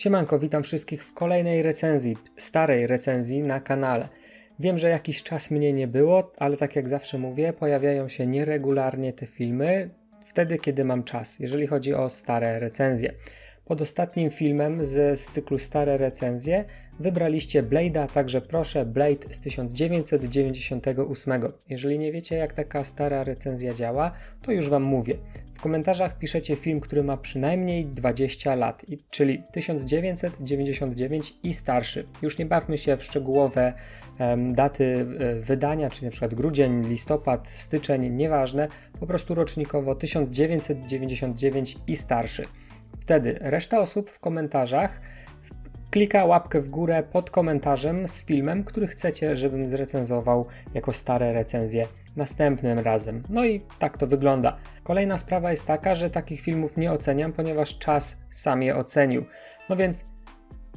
Siemanko, witam wszystkich w kolejnej recenzji, starej recenzji na kanale. Wiem, że jakiś czas mnie nie było, ale tak jak zawsze mówię, pojawiają się nieregularnie te filmy, wtedy kiedy mam czas, jeżeli chodzi o stare recenzje. Pod ostatnim filmem z, z cyklu Stare Recenzje wybraliście Blade'a, także proszę Blade z 1998. Jeżeli nie wiecie jak taka stara recenzja działa, to już Wam mówię. W komentarzach piszecie film, który ma przynajmniej 20 lat, czyli 1999 i starszy. Już nie bawmy się w szczegółowe em, daty e, wydania, czyli przykład grudzień, listopad, styczeń, nieważne, po prostu rocznikowo 1999 i starszy. Wtedy reszta osób w komentarzach klika łapkę w górę pod komentarzem z filmem, który chcecie, żebym zrecenzował jako stare recenzje następnym razem. No i tak to wygląda. Kolejna sprawa jest taka, że takich filmów nie oceniam, ponieważ czas sam je ocenił. No więc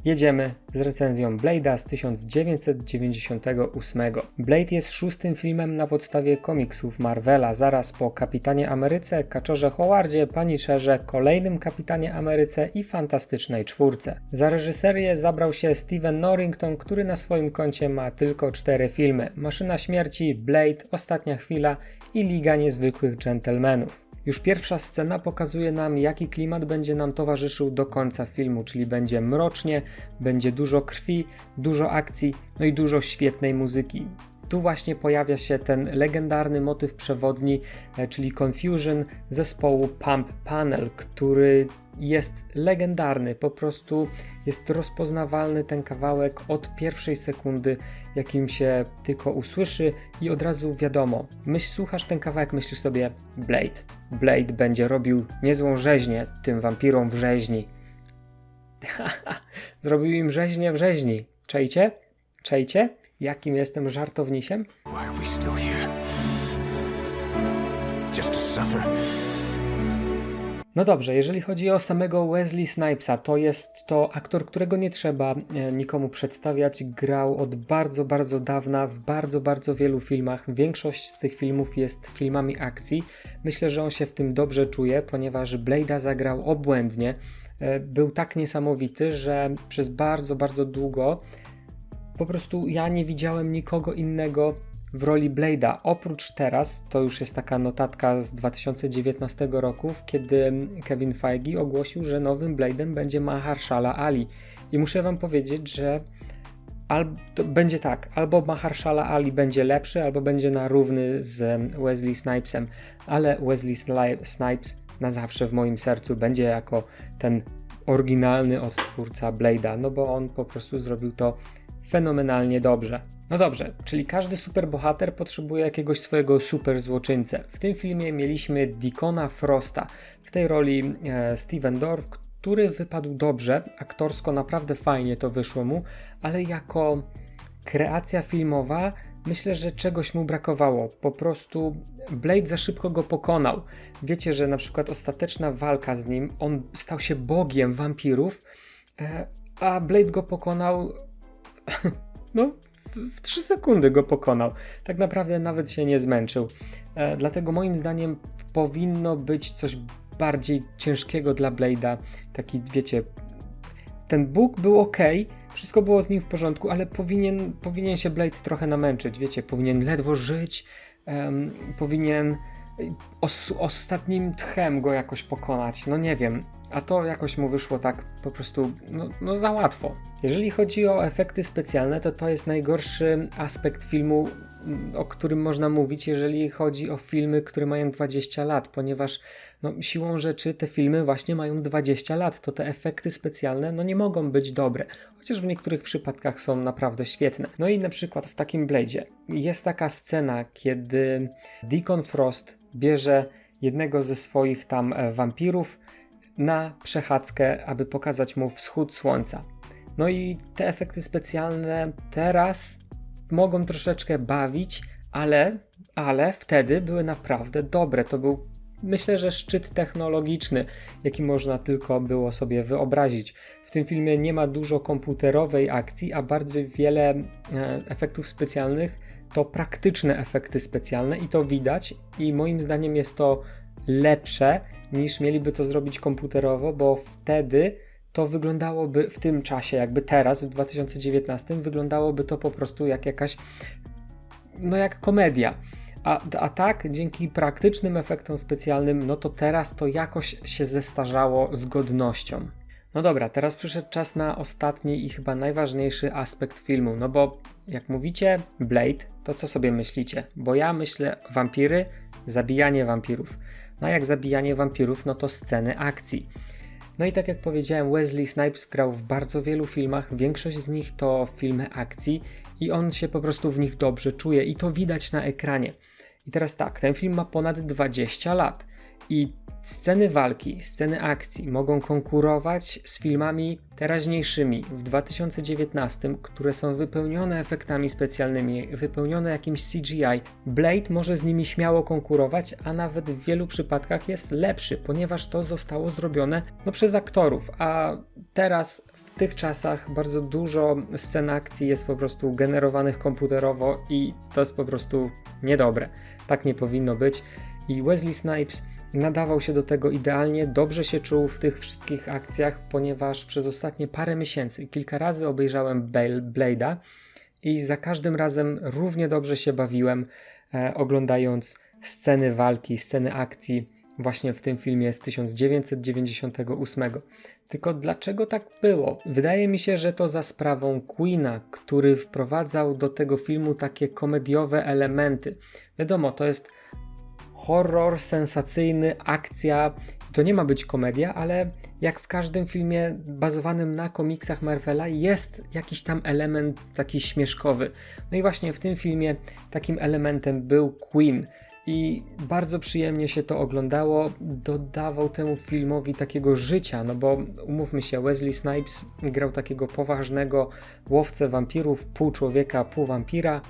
jedziemy z recenzją Blade'a z 1998. Blade jest szóstym filmem na podstawie komiksów Marvela, zaraz po Kapitanie Ameryce, Kaczorze Howardzie, Punisherze, kolejnym Kapitanie Ameryce i Fantastycznej Czwórce. Za reżyserię zabrał się Steven Norrington, który na swoim koncie ma tylko cztery filmy: Maszyna Śmierci, Blade, Ostatnia Chwila i Liga Niezwykłych Gentlemanów. Już pierwsza scena pokazuje nam, jaki klimat będzie nam towarzyszył do końca filmu, czyli będzie mrocznie, będzie dużo krwi, dużo akcji, no i dużo świetnej muzyki. Tu właśnie pojawia się ten legendarny motyw przewodni, e, czyli Confusion zespołu Pump Panel, który jest legendarny, po prostu jest rozpoznawalny ten kawałek od pierwszej sekundy, jakim się tylko usłyszy i od razu wiadomo, myśl, słuchasz ten kawałek, myślisz sobie Blade. Blade będzie robił niezłą rzeźnię tym wampirom w rzeźni. Zrobił im rzeźnię w rzeźni. Czejcie? Czejcie? Jakim jestem żartownisiem? No dobrze, jeżeli chodzi o samego Wesley Snipesa, to jest to aktor, którego nie trzeba e, nikomu przedstawiać. Grał od bardzo, bardzo dawna w bardzo, bardzo wielu filmach. Większość z tych filmów jest filmami akcji. Myślę, że on się w tym dobrze czuje, ponieważ Blade'a zagrał obłędnie. E, Był tak niesamowity, że przez bardzo, bardzo długo po prostu ja nie widziałem nikogo innego w roli Blade'a. Oprócz teraz, to już jest taka notatka z 2019 roku, kiedy Kevin Feige ogłosił, że nowym Blade'em będzie Mahershala Ali. I muszę wam powiedzieć, że albo, będzie tak, albo Mahershala Ali będzie lepszy, albo będzie na równy z Wesley Snipesem, ale Wesley Snipes na zawsze w moim sercu będzie jako ten oryginalny odtwórca Blade'a, no bo on po prostu zrobił to fenomenalnie dobrze. No dobrze, czyli każdy superbohater potrzebuje jakiegoś swojego super złoczyńcę. W tym filmie mieliśmy Deacona Frosta, w tej roli e, Steven Dorff, który wypadł dobrze, aktorsko naprawdę fajnie to wyszło mu, ale jako kreacja filmowa myślę, że czegoś mu brakowało. Po prostu Blade za szybko go pokonał. Wiecie, że na przykład ostateczna walka z nim, on stał się bogiem wampirów, e, a Blade go pokonał no, w 3 sekundy go pokonał. Tak naprawdę nawet się nie zmęczył. E, dlatego moim zdaniem powinno być coś bardziej ciężkiego dla Blade'a. Taki, wiecie, ten Bóg był ok, wszystko było z nim w porządku, ale powinien, powinien się Blade trochę namęczyć. Wiecie, powinien ledwo żyć, em, powinien os, ostatnim tchem go jakoś pokonać. No nie wiem. A to jakoś mu wyszło tak po prostu no, no za łatwo. Jeżeli chodzi o efekty specjalne, to to jest najgorszy aspekt filmu, mm, o którym można mówić, jeżeli chodzi o filmy, które mają 20 lat, ponieważ no, siłą rzeczy te filmy właśnie mają 20 lat, to te efekty specjalne no, nie mogą być dobre, chociaż w niektórych przypadkach są naprawdę świetne. No i na przykład w takim Blade'zie jest taka scena, kiedy Deacon Frost bierze jednego ze swoich tam e, wampirów na przechadzkę, aby pokazać mu wschód słońca. No i te efekty specjalne teraz mogą troszeczkę bawić, ale, ale wtedy były naprawdę dobre. To był myślę, że szczyt technologiczny, jaki można tylko było sobie wyobrazić. W tym filmie nie ma dużo komputerowej akcji, a bardzo wiele e, efektów specjalnych to praktyczne efekty specjalne i to widać i moim zdaniem jest to lepsze niż mieliby to zrobić komputerowo, bo wtedy to wyglądałoby w tym czasie, jakby teraz, w 2019, wyglądałoby to po prostu jak jakaś, no jak komedia. A, a tak, dzięki praktycznym efektom specjalnym, no to teraz to jakoś się zestarzało z godnością. No dobra, teraz przyszedł czas na ostatni i chyba najważniejszy aspekt filmu. No bo jak mówicie Blade, to co sobie myślicie? Bo ja myślę wampiry, zabijanie wampirów. No a jak zabijanie wampirów, no to sceny akcji. No i tak jak powiedziałem, Wesley Snipes grał w bardzo wielu filmach, większość z nich to filmy akcji i on się po prostu w nich dobrze czuje i to widać na ekranie. I teraz tak, ten film ma ponad 20 lat i sceny walki, sceny akcji mogą konkurować z filmami teraźniejszymi w 2019, które są wypełnione efektami specjalnymi, wypełnione jakimś CGI. Blade może z nimi śmiało konkurować, a nawet w wielu przypadkach jest lepszy, ponieważ to zostało zrobione no, przez aktorów, a teraz w tych czasach bardzo dużo scen akcji jest po prostu generowanych komputerowo i to jest po prostu niedobre. Tak nie powinno być. I Wesley Snipes nadawał się do tego idealnie, dobrze się czuł w tych wszystkich akcjach, ponieważ przez ostatnie parę miesięcy kilka razy obejrzałem Blade'a i za każdym razem równie dobrze się bawiłem, e, oglądając sceny walki, sceny akcji właśnie w tym filmie z 1998. Tylko dlaczego tak było? Wydaje mi się, że to za sprawą Queena, który wprowadzał do tego filmu takie komediowe elementy. Wiadomo, to jest horror sensacyjny, akcja. To nie ma być komedia, ale jak w każdym filmie bazowanym na komiksach Marvela jest jakiś tam element taki śmieszkowy. No i właśnie w tym filmie takim elementem był Queen. I bardzo przyjemnie się to oglądało, dodawał temu filmowi takiego życia, no bo umówmy się, Wesley Snipes grał takiego poważnego łowcę wampirów, pół człowieka, pół wampira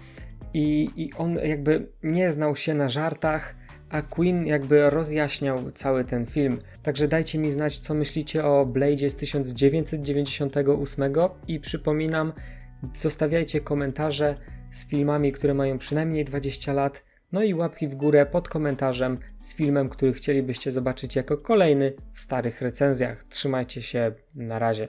i, i on jakby nie znał się na żartach, a Queen jakby rozjaśniał cały ten film. Także dajcie mi znać, co myślicie o Blade'zie z 1998 i przypominam, zostawiajcie komentarze z filmami, które mają przynajmniej 20 lat, no i łapki w górę pod komentarzem z filmem, który chcielibyście zobaczyć jako kolejny w starych recenzjach. Trzymajcie się, na razie.